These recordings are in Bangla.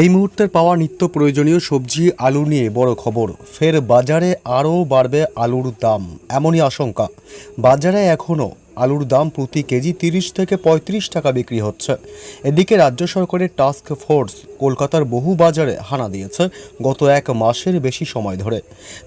এই মুহূর্তের পাওয়া নিত্য প্রয়োজনীয় সবজি, আলু নিয়ে বড় খবর। ফের বাজারে আরও বাড়বে আলুর দাম, এমনই আশঙ্কা। বাজারে এখনও আলুর দাম প্রতি কেজি তিরিশ থেকে পঁয়ত্রিশ টাকা বিক্রি হচ্ছে। এদিকে রাজ্য সরকারের টাস্ক ফোর্স কলকাতার বহু বাজারে হানা দিয়েছে গত এক মাসের বেশি সময় ধরে।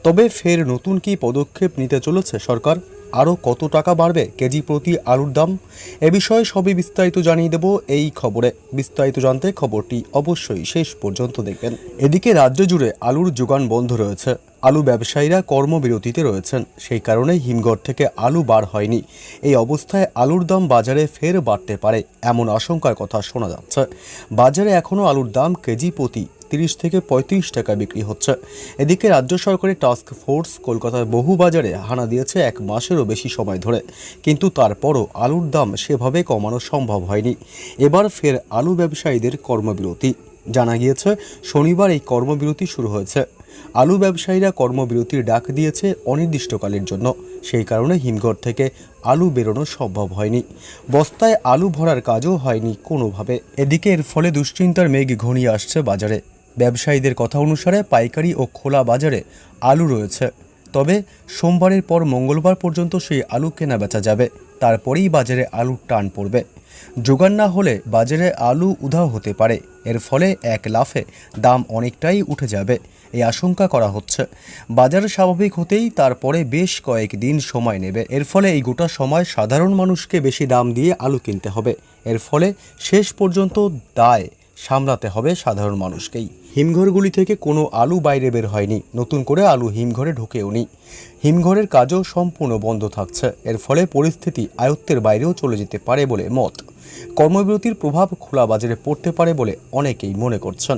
তবে ফের নতুন কী পদক্ষেপ নিতে চলেছে সরকার? আরও কত টাকা বাড়বে কেজি প্রতি আলুর দাম? এ বিষয়ে সবই বিস্তারিত জানিয়ে দেব এই খবরে। বিস্তারিত জানতে খবরটি অবশ্যই শেষ পর্যন্ত দেখবেন। এদিকে রাজ্য জুড়ে আলুর যোগান বন্ধ রয়েছে। আলু ব্যবসায়ীরা কর্মবিরতিতে রয়েছেন। সেই কারণে হিমঘর থেকে আলু বার হয়নি। এই অবস্থায় আলুর দাম বাজারে ফের বাড়তে পারে, এমন আশঙ্কার কথা শোনা যাচ্ছে। বাজারে এখনও আলুর দাম কেজি প্রতি তিরিশ থেকে পঁয়ত্রিশ টাকা বিক্রি হচ্ছে। এদিকে রাজ্য সরকারের টাস্ক ফোর্স কলকাতার বহু বাজারে হানা দিয়েছে এক মাসেরও বেশি সময় ধরে। কিন্তু তারপরও আলুর দাম সেভাবে কমানো সম্ভব হয়নি। এবার ফের আলু ব্যবসায়ীদের কর্মবিরতি। জানা গিয়েছে, শনিবার এই কর্মবিরতি শুরু হয়েছে। আলু ব্যবসায়ীরা কর্মবিরতির ডাক দিয়েছে অনির্দিষ্টকালের জন্য। সেই কারণে হিমঘর থেকে আলু বেরোনো সম্ভব হয়নি। বস্তায় আলু ভরার কাজও হয়নি কোনোভাবে। এদিকে এর ফলে দুশ্চিন্তার মেঘ ঘনিয়ে আসছে বাজারে। ব্যবসায়ীদের কথা অনুসারে পাইকারি ও খোলা বাজারে আলু রয়েছে। তবে সোমবারের পর মঙ্গলবার পর্যন্ত সেই আলু কেনা বেচা যাবে। তারপরেই বাজারে আলুর টান পড়বে। যোগান না হলে বাজারে আলু উধাও হতে পারে। এর ফলে এক লাফে দাম অনেকটাই উঠে যাবে। এই আশঙ্কা করা হচ্ছে। বাজার স্বাভাবিক হতেই তারপরে বেশ কয়েক দিন সময় নেবে। এর ফলে এই গোটা সময় সাধারণ মানুষকে বেশি দাম দিয়ে আলু কিনতে হবে। এর ফলে শেষ পর্যন্ত দায় সামলাতে হবে সাধারণ মানুষকেই। হিমঘরগুলি থেকে কোনো আলু বাইরে বের হয়নি। নতুন করে আলু হিমঘরে ঢুকেও নি। হিমঘরের কাজও সম্পূর্ণ বন্ধ থাকছে। এর ফলে পরিস্থিতি আয়ত্তের বাইরেও চলে যেতে পারে বলে মত। কর্মবিরতির প্রভাব খোলা বাজারে পড়তে পারে বলে অনেকেই মনে করছেন।